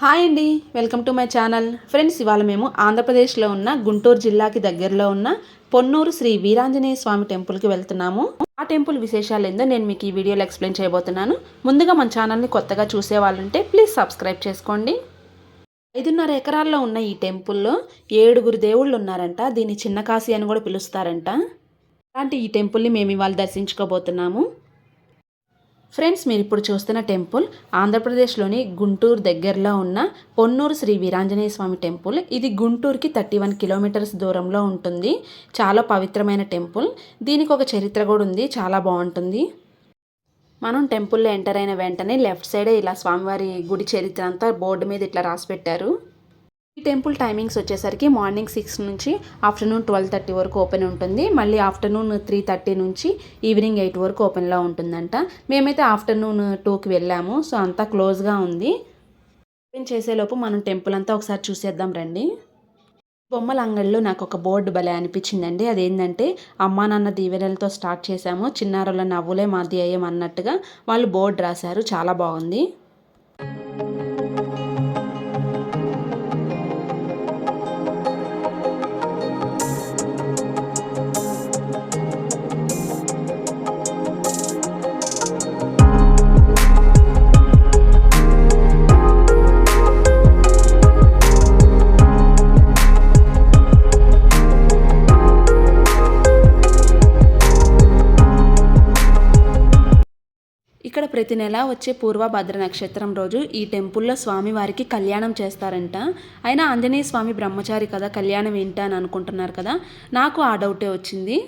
Hi అండి welcome to my channel. Friends ఇవాళ మేము ఆంధ్రప్రదేశ్లో ఉన్న గుంటూరు జిల్లాకి దగ్గరలో ఉన్న పొన్నూరు శ్రీ వీరాంజనేయ స్వామి టెంపుల్కి వెళ్తున్నాము. ఆ టెంపుల్ విశేషాలు ఏందో నేను మీకు ఈ వీడియోలో ఎక్స్ప్లెయిన్ చేయబోతున్నాను. ముందుగా మన ఛానల్ని కొత్తగా చూసే వాళ్ళుంటే ప్లీజ్ సబ్స్క్రైబ్ చేసుకోండి. ఐదున్నర ఎకరాల్లో ఉన్న ఈ టెంపుల్లో ఏడుగురు దేవుళ్ళు ఉన్నారంట. దీన్ని చిన్న కాశీ అని కూడా పిలుస్తారంట. అలాంటి ఈ టెంపుల్ని మేము ఇవాళ దర్శించుకోబోతున్నాము. ఫ్రెండ్స్ మీరు ఇప్పుడు చూస్తున్న టెంపుల్ ఆంధ్రప్రదేశ్లోని గుంటూరు దగ్గరలో ఉన్న పొన్నూరు శ్రీ వీరాంజనేయ స్వామి టెంపుల్. ఇది గుంటూరుకి థర్టీ వన్ కిలోమీటర్స్ దూరంలో ఉంటుంది. చాలా పవిత్రమైన టెంపుల్. దీనికి ఒక చరిత్ర కూడా ఉంది. చాలా బాగుంటుంది. మనం టెంపుల్లో ఎంటర్ అయిన వెంటనే లెఫ్ట్ సైడే ఇలా స్వామివారి గుడి చరిత్ర అంతా బోర్డు మీద ఇట్లా రాసి పెట్టారు. ఈ టెంపుల్ టైమింగ్స్ వచ్చేసరికి మార్నింగ్ సిక్స్ నుంచి ఆఫ్టర్నూన్ ట్వెల్వ్ థర్టీ వరకు ఓపెన్ ఉంటుంది. మళ్ళీ ఆఫ్టర్నూన్ త్రీ థర్టీ నుంచి ఈవినింగ్ ఎయిట్ వరకు ఓపెన్లో ఉంటుందంట. మేమైతే ఆఫ్టర్నూన్ టూకి వెళ్ళాము. సో అంతా క్లోజ్గా ఉంది. ఓపెన్ చేసేలోపు మనం టెంపుల్ అంతా ఒకసారి చూసేద్దాం రండి. బొమ్మల అంగడిలో నాకు ఒక బోర్డు భలే అనిపించిందండి. అదేంటంటే అమ్మా నాన్న దీవెనలతో స్టార్ట్ చేశాము. చిన్నారుల నవ్వులే మా ధ్యేయం అన్నట్టుగా వాళ్ళు బోర్డు రాశారు. చాలా బాగుంది. ప్రతి నెల వచ్చే పూర్వభద్ర నక్షత్రం రోజు ఈ టెంపుల్లో స్వామివారికి కళ్యాణం చేస్తారంట. అయినా ఆంజనేయ స్వామి బ్రహ్మచారి కదా కళ్యాణం ఏంటి అని అనుకుంటున్నారు కదా? నాకు ఆ డౌటే వచ్చింది.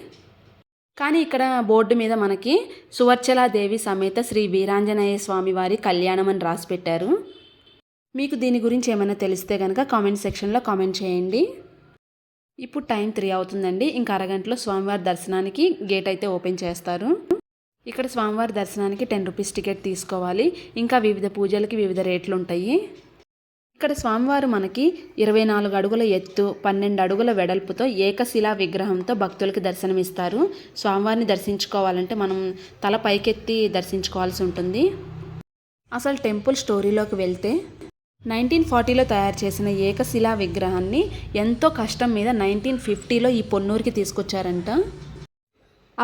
కానీ ఇక్కడ బోర్డు మీద మనకి సువర్చలాదేవి సమేత శ్రీ వీరాంజనేయ స్వామి వారి కళ్యాణం అని రాసి పెట్టారు. మీకు దీని గురించి ఏమైనా తెలిస్తే కనుక కామెంట్ సెక్షన్లో కామెంట్ చేయండి. ఇప్పుడు టైం త్రీ అవుతుందండి. ఇంకా అరగంటలో స్వామివారి దర్శనానికి గేట్ అయితే ఓపెన్ చేస్తారు. ఇక్కడ స్వామివారి దర్శనానికి టెన్ రూపీస్ టికెట్ తీసుకోవాలి. ఇంకా వివిధ పూజలకి వివిధ రేట్లు ఉంటాయి. ఇక్కడ స్వామివారు మనకి ఇరవై నాలుగు అడుగుల ఎత్తు పన్నెండు అడుగుల వెడల్పుతో ఏకశిలా విగ్రహంతో భక్తులకి దర్శనమిస్తారు. స్వామివారిని దర్శించుకోవాలంటే మనం తల పైకెత్తి దర్శించుకోవాల్సి ఉంటుంది. అసలు టెంపుల్ స్టోరీలోకి వెళ్తే నైన్టీన్ ఫార్టీలో తయారు చేసిన ఏకశిలా విగ్రహాన్ని ఎంతో కష్టం మీద నైన్టీన్ ఫిఫ్టీలో ఈ పొన్నూరుకి తీసుకొచ్చారంట.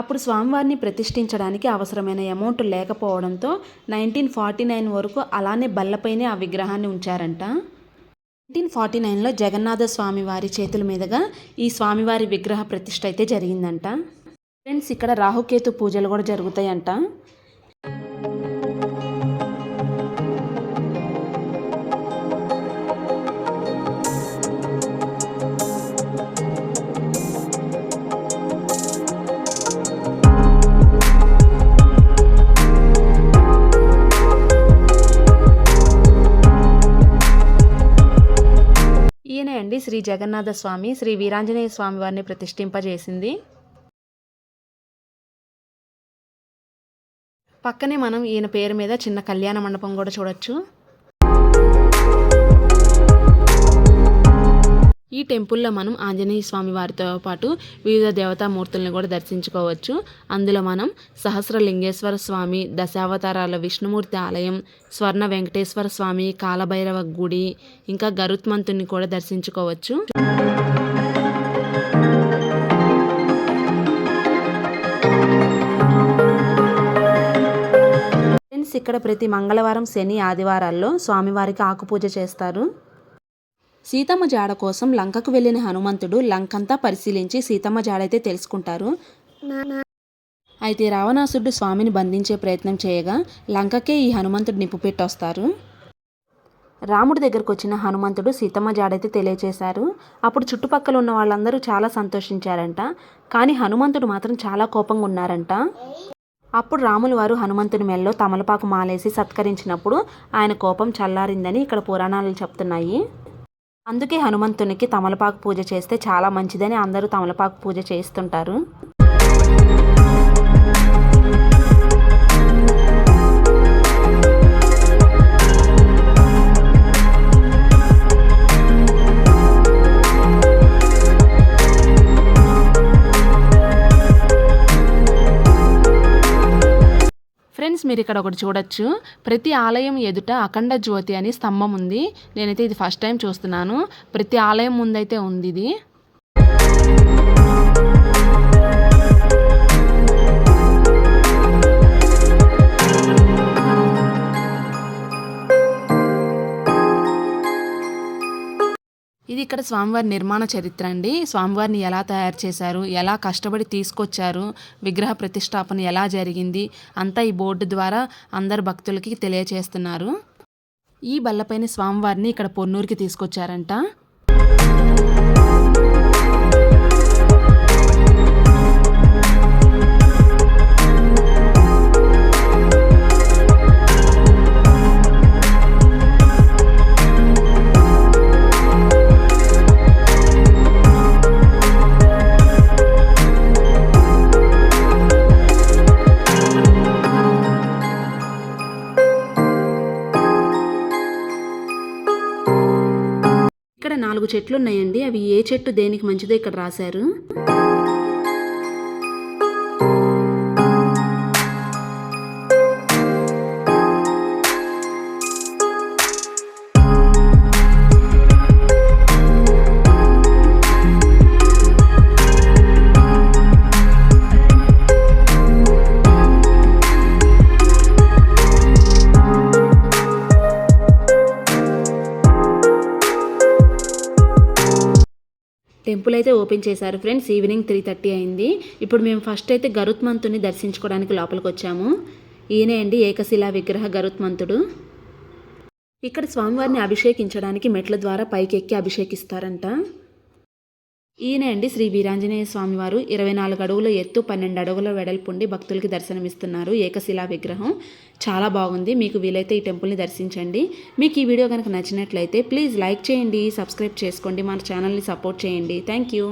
అప్పుడు స్వామివారిని ప్రతిష్ఠించడానికి అవసరమైన అమౌంట్ లేకపోవడంతో నైన్టీన్ ఫార్టీ నైన్ వరకు అలానే బల్లపైనే ఆ విగ్రహాన్ని ఉంచారంట. నైన్టీన్ ఫార్టీ నైన్లో జగన్నాథ స్వామి వారి చేతుల మీదుగా ఈ స్వామివారి విగ్రహ ప్రతిష్ఠ అయితే జరిగిందంట. ఫ్రెండ్స్ ఇక్కడ రాహుకేతు పూజలు కూడా జరుగుతాయంట. శ్రీ జగన్నాథ స్వామి శ్రీ వీరాంజనేయ స్వామి వారిని ప్రతిష్ఠింపజేసింది. పక్కనే మనం ఈయన పేరు మీద చిన్న కళ్యాణ మండపం కూడా చూడొచ్చు. ఈ టెంపుల్లో మనం ఆంజనేయ స్వామి వారితో పాటు వివిధ దేవతామూర్తుల్ని కూడా దర్శించుకోవచ్చు. అందులో మనం సహస్రలింగేశ్వర స్వామి దశావతారాల విష్ణుమూర్తి ఆలయం స్వర్ణ వెంకటేశ్వర స్వామి కాలభైరవ గుడి ఇంకా గరుత్మంతుని కూడా దర్శించుకోవచ్చు. ఇక్కడ ప్రతి మంగళవారం శని ఆదివారాల్లో స్వామివారికి ఆకుపూజ చేస్తారు. సీతమ్మ జాడ కోసం లంకకు వెళ్ళిన హనుమంతుడు లంకంతా పరిశీలించి సీతమ్మ జాడైతే తెలుసుకుంటారు. అయితే రావణాసుడు స్వామిని బంధించే ప్రయత్నం చేయగా లంకకే ఈ హనుమంతుడు నిప్పు పెట్టొస్తారు. రాముడి దగ్గరకు వచ్చిన హనుమంతుడు సీతమ్మ జాడైతే తెలియచేశారు. అప్పుడు చుట్టుపక్కల ఉన్న వాళ్ళందరూ చాలా సంతోషించారంట. కానీ హనుమంతుడు మాత్రం చాలా కోపంగా ఉన్నారంట. అప్పుడు రాములు వారు హనుమంతుని మెల్లో తమలపాకు మాలేసి సత్కరించినప్పుడు ఆయన కోపం చల్లారిందని ఇక్కడ పురాణాలు చెప్తున్నాయి. అందుకే హనుమంతునికి తమలపాకు పూజ చేస్తే చాలా మంచిదని అందరూ తమలపాకు పూజ చేస్తుంటారు. ఫ్రెండ్స్ మీరు ఇక్కడ ఒకటి చూడొచ్చు. ప్రతి ఆలయం ఎదుట అఖండ జ్యోతి అని స్తంభం ఉంది. నేనైతే ఇది ఫస్ట్ టైం చూస్తున్నాను. ప్రతి ఆలయం ముందైతే ఉంది ఇది స్వామివారి నిర్మాణ చరిత్ర అండి. స్వామివారిని ఎలా తయారు చేశారు? ఎలా కష్టపడి తీసుకొచ్చారు? విగ్రహ ప్రతిష్టాపన ఎలా జరిగింది? అంతా ఈ బోర్డు ద్వారా అందరు భక్తులకి తెలియచేస్తున్నారు. ఈ బల్లపైన స్వామివారిని ఇక్కడ పొన్నూరుకి తీసుకొచ్చారంట. ఇక్కడ నాలుగు చెట్లు ఉన్నాయండి అవి ఏ చెట్టు దేనికి మంచిదో ఇక్కడ రాశారు. టెంపుల్ అయితే ఓపెన్ చేశారు ఫ్రెండ్స్. ఈవినింగ్ త్రీ థర్టీ అయింది. ఇప్పుడు మేము ఫస్ట్ అయితే గరుత్మంతుని దర్శించుకోవడానికి లోపలికి వచ్చాము. ఈయనే అండి ఏకశిలా విగ్రహ గరుత్మంతుడు ఇక్కడ స్వామివారిని అభిషేకించడానికి మెట్ల ద్వారా పైకి ఎక్కి అభిషేకిస్తారంట. ఈయనే అండి శ్రీ వీరాంజనేయ స్వామివారు ఇరవై నాలుగు అడుగుల ఎత్తు పన్నెండు అడుగుల వెడల్పుండి భక్తులకి దర్శనమిస్తున్నారు. ఏకశిలా విగ్రహం. చాలా బాగుంది. మీకు వీలైతే ఈ టెంపుల్ని దర్శించండి. మీకు ఈ వీడియో కనుక నచ్చినట్లయితే ప్లీజ్ లైక్ చేయండి సబ్స్క్రైబ్ చేసుకోండి మన ఛానల్ని సపోర్ట్ చేయండి. Thank you.